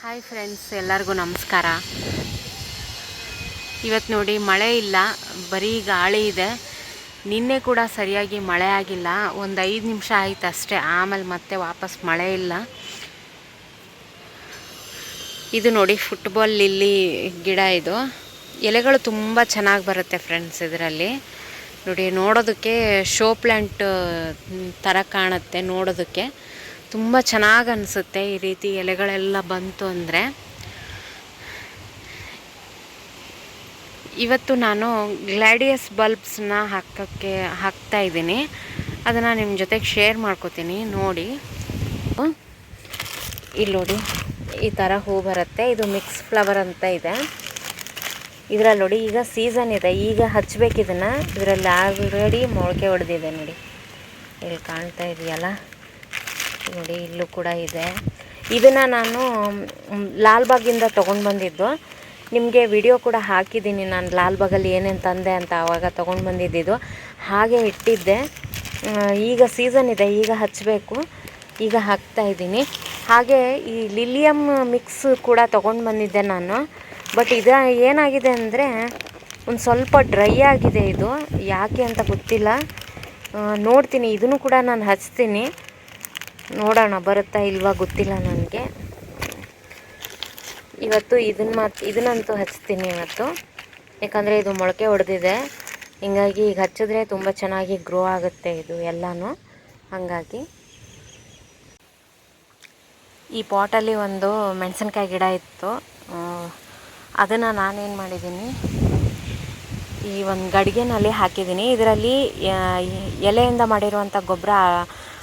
Hi friends ಎಲ್ಲರಿಗೂ ನಮಸ್ಕಾರ. ಇವತ್ತು ನೋಡಿ ಮಳೆ ಇಲ್ಲ, ಬರೀ ಗಾಳಿ ಇದೆ. ನಿನ್ನೆ ಕೂಡ ಸರಿಯಾಗಿ ಮಳೆ ಆಗಿಲ್ಲ, ಒಂದು ಐದು ನಿಮಿಷ ಆಯ್ತು ಅಷ್ಟೇ, ಆಮೇಲೆ ಮತ್ತೆ ವಾಪಸ್ ಮಳೆ ಇಲ್ಲ. ಇದು ನೋಡಿ ಫುಟ್ಬಾಲ್ ಲಿಲ್ಲಿ ಗಿಡ ಇದು. ಎಲೆಗಳು ತುಂಬ ಚೆನ್ನಾಗಿ ಬರುತ್ತೆ ಫ್ರೆಂಡ್ಸ್ ಇದರಲ್ಲಿ. ನೋಡಿ, ನೋಡೋದಕ್ಕೆ ಶೋ ಪ್ಲ್ಯಾಂಟ್ ಥರ ಕಾಣುತ್ತೆ, ನೋಡೋದಕ್ಕೆ. ತುಂಬ ಚೆನ್ನಾಗಿ ಅನಿಸುತ್ತೆ ಈ ರೀತಿ ಎಲೆಗಳೆಲ್ಲ ಬಂತು ಅಂದರೆ. ಇವತ್ತು ನಾನು ಗ್ಲಾಡಿಯಸ್ ಬಲ್ಬ್ಸ್ನ ಹಾಕೋಕ್ಕೆ ಹಾಕ್ತಾ ಇದ್ದೀನಿ. ಅದನ್ನು ನಿಮ್ಮ ಜೊತೆಗೆ ಶೇರ್ ಮಾಡ್ಕೋತೀನಿ, ನೋಡಿ. ಇಲ್ಲಿ ನೋಡಿ, ಈ ಥರ ಹೂ ಬರುತ್ತೆ. ಇದು ಮಿಕ್ಸ್ ಫ್ಲವರ್ ಅಂತ ಇದೆ. ಇದರಲ್ಲಿ ನೋಡಿ, ಈಗ ಸೀಸನ್ ಇದೆ. ಈಗ ಹಚ್ಬೇಕು ಇದನ್ನು. ಇದರಲ್ಲಿ ಆಲ್ರೆಡಿ ಮೊಳಕೆ ಹೊಡೆದಿದೆ ನೋಡಿ. ಇಲ್ಲಿ ಕಾಣ್ತಾ ಇದೆಯಲ್ಲ? ನೋಡಿ, ಇಲ್ಲೂ ಕೂಡ ಇದೆ. ಇದನ್ನು ನಾನು ಲಾಲ್ಬಾಗಿಂದ ತೊಗೊಂಡು ಬಂದಿದ್ದು. ನಿಮಗೆ ವಿಡಿಯೋ ಕೂಡ ಹಾಕಿದ್ದೀನಿ ನಾನು ಲಾಲ್ಬಾಗಲ್ಲಿ ಏನೇನು ತಂದೆ ಅಂತ ಆವಾಗ ತೊಗೊಂಡು ಬಂದಿದ್ದಿದ್ದು. ಹಾಗೆ ಇಟ್ಟಿದ್ದೆ. ಈಗ ಸೀಸನ್ ಇದೆ, ಈಗ ಹಚ್ಚಬೇಕು ಈಗ ಹಾಕ್ತಾ ಇದ್ದೀನಿ. ಹಾಗೆ ಈ ಲಿಲಿಯಮ್ ಮಿಕ್ಸ್ ಕೂಡ ತೊಗೊಂಡು ಬಂದಿದ್ದೆ ನಾನು. ಬಟ್ ಇದು ಏನಾಗಿದೆ ಅಂದರೆ, ಒಂದು ಸ್ವಲ್ಪ ಡ್ರೈ ಆಗಿದೆ ಇದು. ಯಾಕೆ ಅಂತ ಗೊತ್ತಿಲ್ಲ. ನೋಡ್ತೀನಿ, ಇದನ್ನು ಕೂಡ ನಾನು ಹಚ್ತೀನಿ. ನೋಡೋಣ, ಬರುತ್ತಾ ಇಲ್ವಾ ಗೊತ್ತಿಲ್ಲ ನನಗೆ. ಇವತ್ತು ಇದನ್ನ ಮಾತು ಇದನ್ನಂತೂ ಹಚ್ತೀನಿ ಇವತ್ತು. ಯಾಕಂದರೆ ಇದು ಮೊಳಕೆ ಹೊಡೆದಿದೆ ಹಿಂಗಾಗಿ ಈಗ ಹಚ್ಚಿದ್ರೆ ತುಂಬ ಚೆನ್ನಾಗಿ ಗ್ರೋ ಆಗುತ್ತೆ ಇದು ಎಲ್ಲನೂ. ಹಾಗಾಗಿ ಈ ಪಾಟಲ್ಲಿ ಒಂದು ಮೆಣಸಿನ್ಕಾಯಿ ಗಿಡ ಇತ್ತು. ಅದನ್ನು ನಾನೇನು ಮಾಡಿದ್ದೀನಿ? ಈ ಒಂದು ಗಡಿಗೆನಲ್ಲಿ ಹಾಕಿದ್ದೀನಿ. ಇದರಲ್ಲಿ ಎಲೆಯಿಂದ ಮಾಡಿರುವಂಥ ಗೊಬ್ಬರ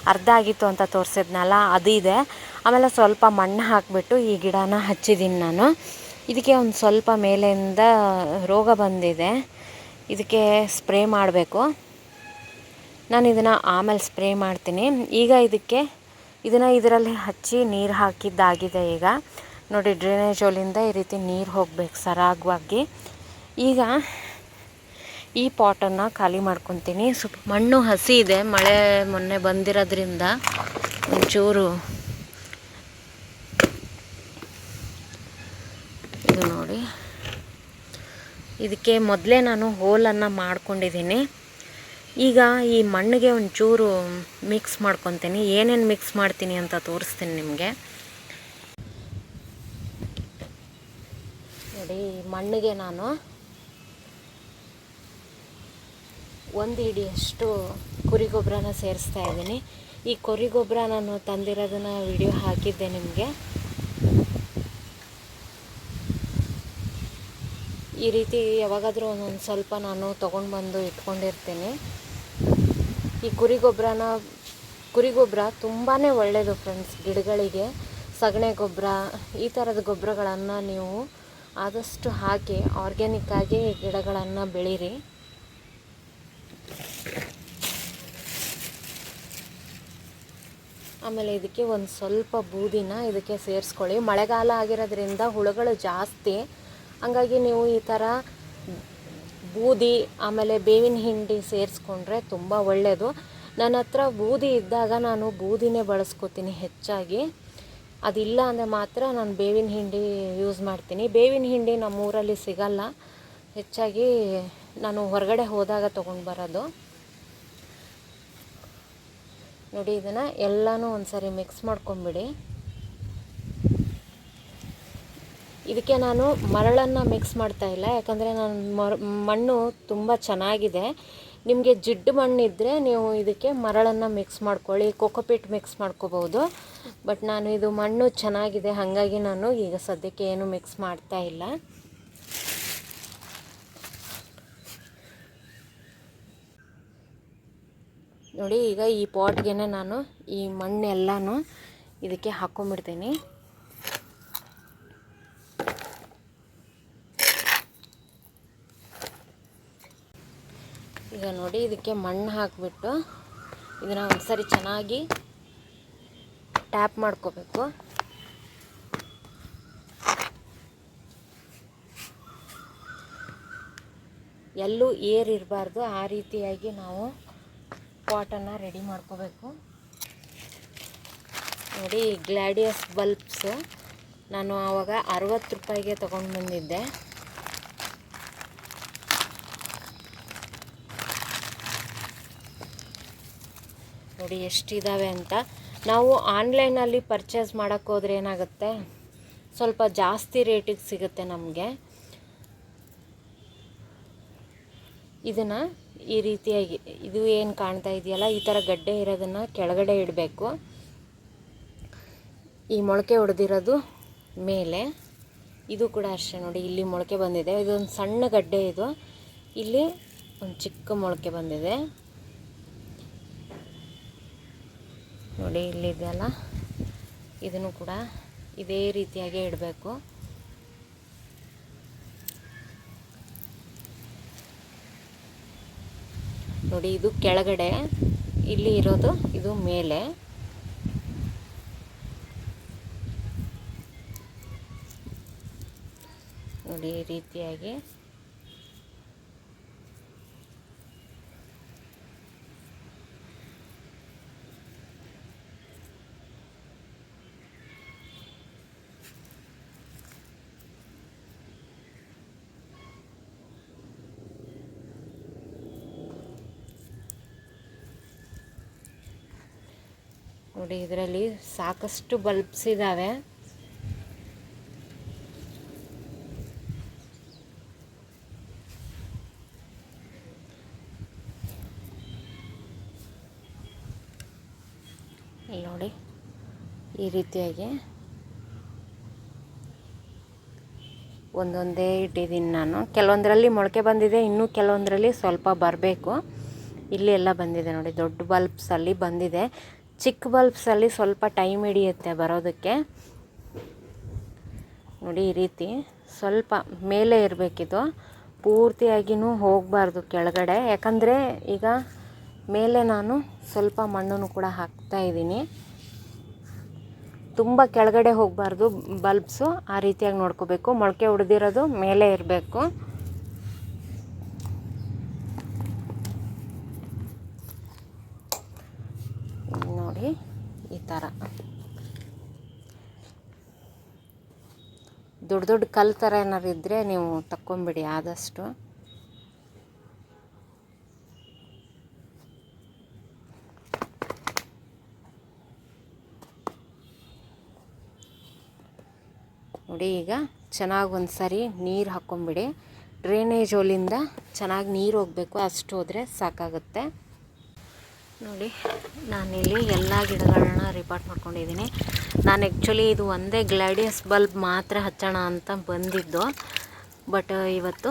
ಅರ್ಧ ಆಗಿತ್ತು ಅಂತ ತೋರಿಸಿದ್ನಲ್ಲ, ಅದು ಇದೆ. ಆಮೇಲೆ ಸ್ವಲ್ಪ ಮಣ್ಣು ಹಾಕಿಬಿಟ್ಟು ಈ ಗಿಡನ ಹಚ್ಚಿದ್ದೀನಿ ನಾನು. ಇದಕ್ಕೆ ಒಂದು ಸ್ವಲ್ಪ ಮೇಲೆಯಿಂದ ರೋಗ ಬಂದಿದೆ. ಇದಕ್ಕೆ ಸ್ಪ್ರೇ ಮಾಡಬೇಕು. ನಾನು ಇದನ್ನು ಆಮೇಲೆ ಸ್ಪ್ರೇ ಮಾಡ್ತೀನಿ. ಈಗ ಇದಕ್ಕೆ, ಇದನ್ನು ಇದರಲ್ಲಿ ಹಚ್ಚಿ ನೀರು ಹಾಕಿದ್ದಾಗಿದೆ ಈಗ. ನೋಡಿ, ಡ್ರೈನೇಜ್ ಹೋಲಿಂದ ಈ ರೀತಿ ನೀರು ಹೋಗ್ಬೇಕು ಸರಾಗವಾಗಿ. ಈಗ ಈ ಪಾಟನ್ನು ಖಾಲಿ ಮಾಡ್ಕೊತೀನಿ. ಸ್ವಲ್ಪ ಮಣ್ಣು ಹಸಿ ಇದೆ, ಮಳೆ ಮೊನ್ನೆ ಬಂದಿರೋದ್ರಿಂದ ಒಂಚೂರು ಇದು ನೋಡಿ. ಇದಕ್ಕೆ ಮೊದಲೇ ನಾನು ಹೋಲನ್ನು ಮಾಡ್ಕೊಂಡಿದ್ದೀನಿ. ಈಗ ಈ ಮಣ್ಣಿಗೆ ಒಂಚೂರು ಮಿಕ್ಸ್ ಮಾಡ್ಕೊತೀನಿ. ಏನೇನು ಮಿಕ್ಸ್ ಮಾಡ್ತೀನಿ ಅಂತ ತೋರಿಸ್ತೀನಿ ನಿಮಗೆ. ನೋಡಿ, ಮಣ್ಣಿಗೆ ನಾನು ಒಂದು ಹಿಡಿಯಷ್ಟು ಕುರಿ ಗೊಬ್ಬರನ ಸೇರಿಸ್ತಾ ಇದ್ದೀನಿ. ಈ ಕುರಿ ಗೊಬ್ಬರ ನಾನು ತಂದಿರೋದನ್ನ ವಿಡಿಯೋ ಹಾಕಿದ್ದೆ ನಿಮಗೆ. ಈ ರೀತಿ ಯಾವಾಗಾದರೂ ಒಂದೊಂದು ಸ್ವಲ್ಪ ನಾನು ತೊಗೊಂಡು ಬಂದು ಇಟ್ಕೊಂಡಿರ್ತೀನಿ. ಈ ಕುರಿ ಗೊಬ್ಬರನ ಕುರಿ ಗೊಬ್ಬರ ತುಂಬಾ ಒಳ್ಳೆಯದು ಫ್ರೆಂಡ್ಸ್ ಗಿಡಗಳಿಗೆ. ಸಗಣಿ ಗೊಬ್ಬರ ಈ ಥರದ ಗೊಬ್ಬರಗಳನ್ನು ನೀವು ಆದಷ್ಟು ಹಾಕಿ ಆರ್ಗ್ಯಾನಿಕ್ಕಾಗಿ ಗಿಡಗಳನ್ನು ಬೆಳೀರಿ. ಆಮೇಲೆ ಇದಕ್ಕೆ ಒಂದು ಸ್ವಲ್ಪ ಬೂದಿನ ಇದಕ್ಕೆ ಸೇರಿಸ್ಕೊಳ್ಳಿ. ಮಳೆಗಾಲ ಆಗಿರೋದ್ರಿಂದ ಹುಳುಗಳು ಜಾಸ್ತಿ. ಹಂಗಾಗಿ ನೀವು ಈ ಥರ ಬೂದಿ, ಆಮೇಲೆ ಬೇವಿನ ಹಿಂಡಿ ಸೇರಿಸ್ಕೊಂಡ್ರೆ ತುಂಬ ಒಳ್ಳೆಯದು ನನ್ನ ಹತ್ರ ಬೂದಿ ಇದ್ದಾಗ ನಾನು ಬೂದಿನೇ ಬಳಸ್ಕೋತೀನಿ ಹೆಚ್ಚಾಗಿ. ಅದಿಲ್ಲ ಅಂದರೆ ಮಾತ್ರ ನಾನು ಬೇವಿನ ಹಿಂಡಿ ಯೂಸ್ ಮಾಡ್ತೀನಿ. ಬೇವಿನ ಹಿಂಡಿ ನಮ್ಮ ಊರಲ್ಲಿ ಸಿಗಲ್ಲ. ಹೆಚ್ಚಾಗಿ ನಾನು ಹೊರಗಡೆ ಹೋದಾಗ ತೊಗೊಂಡು ಬರೋದು. ನೋಡಿ, ಇದನ್ನು ಎಲ್ಲನೂ ಒಂದ್ಸರಿ ಮಿಕ್ಸ್ ಮಾಡ್ಕೊಂಬಿಡಿ. ಇದಕ್ಕೆ ನಾನು ಮರಳನ್ನು ಮಿಕ್ಸ್ ಮಾಡ್ತಾ ಇಲ್ಲ, ಯಾಕಂದರೆ ನಾನು ಮರ, ಮಣ್ಣು ತುಂಬ ಚೆನ್ನಾಗಿದೆ. ನಿಮಗೆ ಜಿಡ್ಡು ಮಣ್ಣಿದ್ದರೆ ನೀವು ಇದಕ್ಕೆ ಮರಳನ್ನು ಮಿಕ್ಸ್ ಮಾಡ್ಕೊಳ್ಳಿ, ಕೊಕೊಪಿಟ್ ಮಿಕ್ಸ್ ಮಾಡ್ಕೋಬೋದು ಬಟ್ ನಾನು ಇದು ಮಣ್ಣು ಚೆನ್ನಾಗಿದೆ, ಹಾಗಾಗಿ ನಾನು ಈಗ ಸದ್ಯಕ್ಕೆ ಏನು ಮಿಕ್ಸ್ ಮಾಡ್ತಾ ಇಲ್ಲ. ನೋಡಿ, ಈಗ ಈ ಪಾಟ್ಗೆ ನಾನು ಈ ಮಣ್ಣೆಲ್ಲನೂ ಇದಕ್ಕೆ ಹಾಕ್ಕೊಂಬಿಡ್ತೀನಿ ಈಗ ನೋಡಿ, ಇದಕ್ಕೆ ಮಣ್ಣು ಹಾಕಿಬಿಟ್ಟು ಇದನ್ನ ಒಂದ್ಸರಿ ಚೆನ್ನಾಗಿ ಟ್ಯಾಪ್ ಮಾಡ್ಕೋಬೇಕು. ಎಲ್ಲೂ ಏರ್ ಇರಬಾರ್ದು ಆ ರೀತಿಯಾಗಿ ನಾವು ಪಾಟನ್ನು ರೆಡಿ ಮಾಡ್ಕೋಬೇಕು. ನೋಡಿ, ಗ್ಲಾಡಿಯಸ್ ಬಲ್ಬ್ಸ್. ನಾನು ಆವಾಗ ಅರವತ್ತು ರೂಪಾಯಿಗೆ ತೊಗೊಂಡು ಬಂದಿದ್ದೆ. ನೋಡಿ ಎಷ್ಟಿದ್ದಾವೆ ಅಂತ. ನಾವು ಆನ್ಲೈನಲ್ಲಿ ಪರ್ಚೇಸ್ ಮಾಡೋಕ್ಕೆ ಹೋದ್ರೆ ಏನಾಗುತ್ತೆ? ಸ್ವಲ್ಪ ಜಾಸ್ತಿ ರೇಟಿಗೆ ಸಿಗುತ್ತೆ ನಮಗೆ. ಇದನ್ನು ಈ ರೀತಿಯಾಗಿ ಇದು ಏನು ಕಾಣ್ತಾ ಇದೆಯಲ್ಲ, ಈ ಥರ ಗಡ್ಡೆ ಇರೋದನ್ನು ಕೆಳಗಡೆ ಇಡಬೇಕು. ಈ ಮೊಳಕೆ ಹೊಡೆದಿರೋದು ಮೇಲೆ. ಇದು ಕೂಡ ಅಷ್ಟೇ ನೋಡಿ, ಇಲ್ಲಿ ಮೊಳಕೆ ಬಂದಿದೆ. ಇದೊಂದು ಸಣ್ಣ ಗಡ್ಡೆ ಇದು. ಇಲ್ಲಿ ಒಂದು ಚಿಕ್ಕ ಮೊಳಕೆ ಬಂದಿದೆ. ನೋಡಿ ಇಲ್ಲಿದೆಯಲ್ಲ ಇದನ್ನು ಕೂಡ ಇದೇ ರೀತಿಯಾಗಿ ಇಡಬೇಕು. ನೋಡಿ ಇದು ಕೆಳಗಡೆ. ಇಲ್ಲಿ ಇರೋದು ಇದು ಮೇಲೆ. ನೋಡಿ ಈ ರೀತಿಯಾಗಿ. ನೋಡಿ, ಇದರಲ್ಲಿ ಸಾಕಷ್ಟು ಬಲ್ಬ್ಸ್ ಇದ್ದಾವೆ ನೋಡಿ, ಈ ರೀತಿಯಾಗಿ ಒಂದೊಂದೇ ಇಟ್ಟಿದ್ದೀನಿ ನಾನು. ಕೆಲವೊಂದರಲ್ಲಿ ಮೊಳಕೆ ಬಂದಿದೆ, ಇನ್ನೂ ಕೆಲವೊಂದರಲ್ಲಿ ಸ್ವಲ್ಪ ಬರಬೇಕು. ಇಲ್ಲಿ ಎಲ್ಲ ಬಂದಿದೆ ನೋಡಿ, ದೊಡ್ಡ ಬಲ್ಬ್ಸಲ್ಲಿ ಬಂದಿದೆ. ಚಿಕ್ಕ ಬಲ್ಬ್ಸಲ್ಲಿ ಸ್ವಲ್ಪ ಟೈಮ್ ಹಿಡಿಯುತ್ತೆ ಬರೋದಕ್ಕೆ. ನೋಡಿ ಈ ರೀತಿ ಸ್ವಲ್ಪ ಮೇಲೆ ಇರಬೇಕಿದು. ಪೂರ್ತಿಯಾಗಿಯೂ ಹೋಗಬಾರ್ದು ಕೆಳಗಡೆ. ಯಾಕಂದರೆ ಈಗ ಮೇಲೆ ನಾನು ಸ್ವಲ್ಪ ಮಣ್ಣನ್ನು ಕೂಡ ಹಾಕ್ತಾ ಇದ್ದೀನಿ. ತುಂಬ ಕೆಳಗಡೆ ಹೋಗಬಾರ್ದು ಬಲ್ಬ್ಸು. ಆ ರೀತಿಯಾಗಿ ನೋಡ್ಕೋಬೇಕು. ಮೊಳಕೆ ಹೊಡೆದಿರೋದು ಮೇಲೆ ಇರಬೇಕು ನೋಡಿ ಈ ಥರ ದೊಡ್ಡ ದೊಡ್ಡ ಕಲ್ಲು ಥರ ಏನಾದ್ರು ಇದ್ದರೆ ನೀವು ತಕ್ಕೊಂಬಿಡಿ ಆದಷ್ಟು. ನೋಡಿ ಈಗ ಚೆನ್ನಾಗಿ ಒಂದು ಸರಿ ನೀರು ಹಾಕ್ಕೊಂಬಿಡಿ ಡ್ರೈನೇಜ್ ಹೋಲಿಂದ ಚೆನ್ನಾಗಿ ನೀರು ಹೋಗಬೇಕು, ಅಷ್ಟು ಹೋದರೆ ಸಾಕಾಗುತ್ತೆ. ನೋಡಿ, ನಾನಿಲ್ಲಿ ಎಲ್ಲ ಗಿಡಗಳನ್ನ ರಿಪಾರ್ಟ್ ಮಾಡ್ಕೊಂಡಿದ್ದೀನಿ. ನಾನು ಆ್ಯಕ್ಚುಲಿ ಇದು ಒಂದೇ ಗ್ಲಾಡಿಯಸ್ ಬಲ್ಬ್ ಮಾತ್ರ ಹಚ್ಚೋಣ ಅಂತ ಬಂದಿದ್ದು. ಬಟ್ ಇವತ್ತು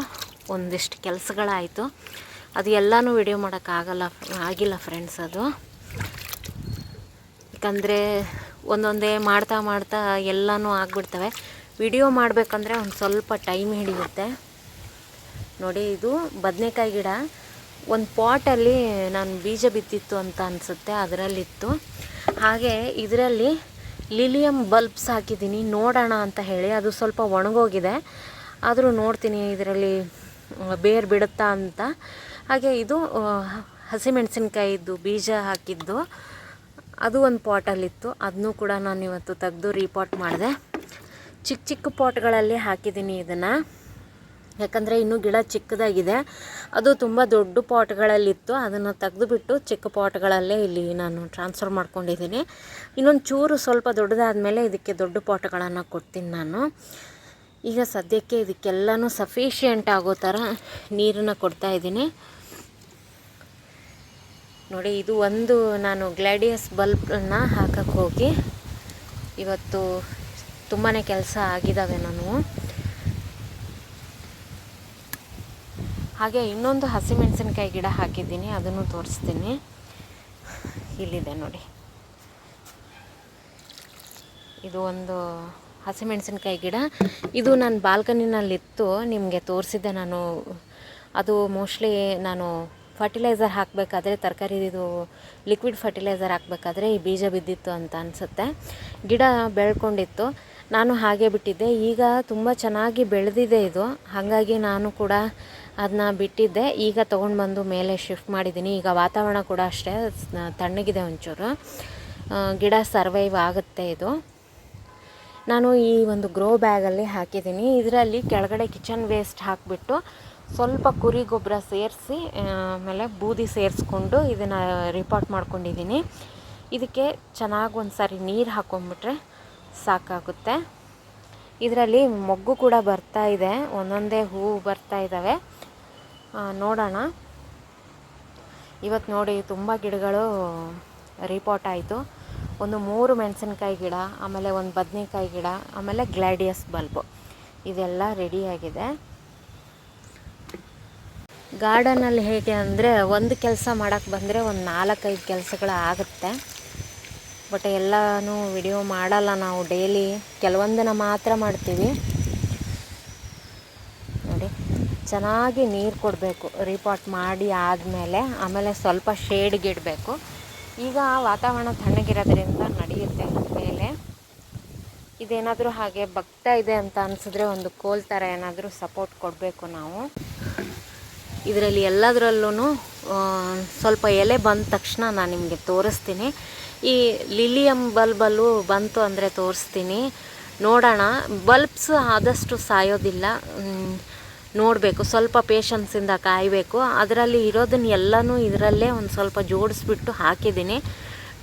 ಒಂದಿಷ್ಟು ಕೆಲಸಗಳಾಯಿತು. ಅದು ಎಲ್ಲನೂ ವಿಡಿಯೋ ಮಾಡೋಕ್ಕಾಗಲ್ಲ ಆಗಿಲ್ಲ ಫ್ರೆಂಡ್ಸ್ ಅದು. ಯಾಕಂದರೆ ಒಂದೊಂದೇ ಮಾಡ್ತಾ ಮಾಡ್ತಾ ಎಲ್ಲನೂ ಆಗಿಬಿಡ್ತವೆ. ವಿಡಿಯೋ ಮಾಡಬೇಕಂದ್ರೆ ಒಂದು ಸ್ವಲ್ಪ ಟೈಮ್ ಹಿಡಿಯುತ್ತೆ. ನೋಡಿ, ಇದು ಬದನೆಕಾಯಿ ಗಿಡ. ಒಂದು ಪಾಟಲ್ಲಿ ನಾನು ಬೀಜ ಬಿತ್ತಿತ್ತು ಅಂತ ಅನಿಸುತ್ತೆ, ಅದರಲ್ಲಿತ್ತು. ಹಾಗೆ ಇದರಲ್ಲಿ ಲಿಲಿಯಮ್ ಬಲ್ಬ್ಸ್ ಹಾಕಿದ್ದೀನಿ, ನೋಡೋಣ ಅಂತ ಹೇಳಿ. ಅದು ಸ್ವಲ್ಪ ಒಣಗೋಗಿದೆ. ಆದರೂ ನೋಡ್ತೀನಿ ಇದರಲ್ಲಿ ಬೇರು ಬಿಡುತ್ತಾ ಅಂತ. ಹಾಗೆ ಇದು ಹಸಿಮೆಣಸಿನ್ಕಾಯಿದ್ದು ಬೀಜ ಹಾಕಿದ್ದು. ಅದು ಒಂದು ಪಾಟಲ್ಲಿತ್ತು ಅದನ್ನೂ ಕೂಡ ನಾನು ಇವತ್ತು ತೆಗೆದು ರೀಪಾಟ್ ಮಾಡಿದೆ. ಚಿಕ್ಕ ಚಿಕ್ಕ ಪಾಟ್ಗಳಲ್ಲಿ ಹಾಕಿದ್ದೀನಿ ಇದನ್ನು. ಯಾಕಂದರೆ ಇನ್ನೂ ಗಿಡ ಚಿಕ್ಕದಾಗಿದೆ. ಅದು ತುಂಬ ದೊಡ್ಡ ಪಾಟ್ಗಳಲ್ಲಿತ್ತು. ಅದನ್ನು ತೆಗೆದುಬಿಟ್ಟು ಚಿಕ್ಕ ಪಾಟ್ಗಳಲ್ಲೇ ಇಲ್ಲಿ ನಾನು ಟ್ರಾನ್ಸ್ಫರ್ ಮಾಡ್ಕೊಂಡಿದ್ದೀನಿ. ಇನ್ನೊಂದು ಚೂರು ಸ್ವಲ್ಪ ದೊಡ್ಡದಾದಮೇಲೆ ಇದಕ್ಕೆ ದೊಡ್ಡ ಪಾಟ್ಗಳನ್ನು ಕೊಡ್ತೀನಿ ನಾನು. ಈಗ ಸದ್ಯಕ್ಕೆ ಇದಕ್ಕೆಲ್ಲನೂ ಸಫಿಷಿಯೆಂಟ್ ಆಗೋ ಥರ ನೀರನ್ನು ಕೊಡ್ತಾಯಿದ್ದೀನಿ ನೋಡಿ, ಇದು ಒಂದು ನಾನು ಗ್ಲಾಡಿಯಸ್ ಬಲ್ಬನ್ನು ಹಾಕಕ್ಕೆ ಹೋಗಿ ಇವತ್ತು ತುಂಬಾ ಕೆಲಸ ಆಗಿದ್ದಾವೆ ನಾನು. ಹಾಗೆ ಇನ್ನೊಂದು ಹಸಿಮೆಣಸಿನ್ಕಾಯಿ ಗಿಡ ಹಾಕಿದ್ದೀನಿ, ಅದನ್ನು ತೋರಿಸ್ತೀನಿ. ಇಲ್ಲಿದೆ ನೋಡಿ. ಇದು ಒಂದು ಹಸಿಮೆಣಸಿನ್ಕಾಯಿ ಗಿಡ. ಇದು ನನ್ನ ಬಾಲ್ಕನಿನಲ್ಲಿತ್ತು, ನಿಮಗೆ ತೋರಿಸಿದ್ದೆ ನಾನು. ಅದು ಮೋಸ್ಟ್ಲಿ ನಾನು ಫರ್ಟಿಲೈಸರ್ ಹಾಕಬೇಕಾದ್ರೆ, ತರಕಾರಿದು ಲಿಕ್ವಿಡ್ ಫರ್ಟಿಲೈಸರ್ ಹಾಕಬೇಕಾದ್ರೆ ಈ ಬೀಜ ಬಿದ್ದಿತ್ತು ಅಂತ ಅನಿಸುತ್ತೆ. ಗಿಡ ಬೆಳ್ಕೊಂಡಿತ್ತು. ನಾನು ಹಾಗೆ ಬಿಟ್ಟಿದ್ದೆ. ಈಗ ತುಂಬ ಚೆನ್ನಾಗಿ ಬೆಳೆದಿದೆ ಇದು. ಹಾಗಾಗಿ ನಾನು ಕೂಡ ಅದನ್ನ ಬಿಟ್ಟಿದ್ದೆ. ಈಗ ತೊಗೊಂಡು ಬಂದು ಮೇಲೆ ಶಿಫ್ಟ್ ಮಾಡಿದ್ದೀನಿ ಈಗ ವಾತಾವರಣ ಕೂಡ ಅಷ್ಟೇ ತಣ್ಣಗಿದೆ ಒಂಚೂರು. ಗಿಡ ಸರ್ವೈವ್ ಆಗುತ್ತೆ ಇದು. ನಾನು ಈ ಒಂದು ಗ್ರೋ ಬ್ಯಾಗಲ್ಲಿ ಹಾಕಿದ್ದೀನಿ ಇದರಲ್ಲಿ ಕೆಳಗಡೆ ಕಿಚನ್ ವೇಸ್ಟ್ ಹಾಕಿಬಿಟ್ಟು ಸ್ವಲ್ಪ ಕುರಿ ಗೊಬ್ಬರ ಸೇರಿಸಿ ಆಮೇಲೆ ಬೂದಿ ಸೇರಿಸ್ಕೊಂಡು ಇದನ್ನು ರಿಪೋರ್ಟ್ ಮಾಡ್ಕೊಂಡಿದ್ದೀನಿ ಇದಕ್ಕೆ ಚೆನ್ನಾಗಿ ಒಂದು ಸಾರಿ ನೀರು ಹಾಕೊಂಡ್ಬಿಟ್ರೆ ಸಾಕಾಗುತ್ತೆ. ಇದರಲ್ಲಿ ಮೊಗ್ಗು ಕೂಡ ಬರ್ತಾ ಇದೆ. ಒಂದೊಂದೇ ಹೂವು ಬರ್ತಾ ಇದ್ದಾವೆ ನೋಡೋಣ. ಇವತ್ತು ನೋಡಿ ತುಂಬ ಗಿಡಗಳು ರಿಪೋರ್ಟ್ ಆಯಿತು. ಒಂದು ಮೂರು ಮೆಣಸಿನ್ಕಾಯಿ ಗಿಡ, ಆಮೇಲೆ ಒಂದು ಬದನೆಕಾಯಿ ಗಿಡ, ಆಮೇಲೆ ಗ್ಲಾಡಿಯಸ್ ಬಲ್ಬು. ಇದೆಲ್ಲ ರೆಡಿಯಾಗಿದೆ ಗಾರ್ಡನಲ್ಲಿ ಹೇಗೆ ಅಂದರೆ ಒಂದು ಕೆಲಸ ಮಾಡೋಕ್ಕೆ ಬಂದರೆ ಒಂದು ನಾಲ್ಕೈದು ಕೆಲಸಗಳು ಆಗುತ್ತೆ. ಬಟ್ ಎಲ್ಲನೂ ವಿಡಿಯೋ ಮಾಡಲ್ಲ ನಾವು ಡೈಲಿ ಕೆಲವೊಂದನ್ನು ಮಾತ್ರ ಮಾಡ್ತೀವಿ. ಚೆನ್ನಾಗಿ ನೀರು ಕೊಡಬೇಕು. ರಿಪಾಟ್ ಮಾಡಿ ಆದಮೇಲೆ ಆಮೇಲೆ ಸ್ವಲ್ಪ ಶೇಡ್ಗಿಡಬೇಕು ಈಗ ವಾತಾವರಣ ತಣ್ಣಗಿರೋದ್ರಿಂದ ನಡೆಯುತ್ತೆ ಮೇಲೆ. ಇದೇನಾದರೂ ಹಾಗೆ ಬಗ್ತಾ ಇದೆ ಅಂತ ಅನಿಸಿದ್ರೆ ಒಂದು ಕೋಲ್ ಥರ ಏನಾದರೂ ಸಪೋರ್ಟ್ ಕೊಡಬೇಕು ನಾವು. ಇದರಲ್ಲಿ ಎಲ್ಲದರಲ್ಲೂ ಸ್ವಲ್ಪ ಎಲೆ ಬಂದ ತಕ್ಷಣ ನಾನು ನಿಮಗೆ ತೋರಿಸ್ತೀನಿ. ಈ ಲಿಲಿಯಂ ಬಲ್ಬಲ್ಲೂ ಬಂತು ಅಂದರೆ ತೋರಿಸ್ತೀನಿ. ನೋಡೋಣ. ಬಲ್ಬ್ಸ್ ಆದಷ್ಟು ಸಾಯೋದಿಲ್ಲ. ನೋಡಬೇಕು, ಸ್ವಲ್ಪ ಪೇಷನ್ಸಿಂದ ಕಾಯಬೇಕು. ಅದರಲ್ಲಿ ಇರೋದನ್ನ ಎಲ್ಲನೂ ಇದರಲ್ಲೇ ಒಂದು ಸ್ವಲ್ಪ ಜೋಡಿಸ್ಬಿಟ್ಟು ಹಾಕಿದ್ದೀನಿ.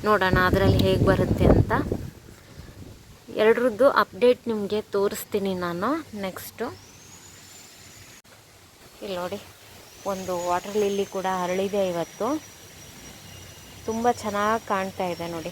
ನೋಡೋಣ ಅದರಲ್ಲಿ ಹೇಗೆ ಬರುತ್ತೆ ಅಂತ. ಎರಡರದ್ದು ಅಪ್ಡೇಟ್ ನಿಮಗೆ ತೋರಿಸ್ತೀನಿ ನಾನು ನೆಕ್ಸ್ಟು. ಇಲ್ಲಿ ನೋಡಿ, ಒಂದು ವಾಟರ್ ಲಿಲ್ಲಿ ಕೂಡ ಅರಳಿದೆ ಇವತ್ತು. ತುಂಬ ಚೆನ್ನಾಗಿ ಕಾಣ್ತಾ ಇದೆ ನೋಡಿ.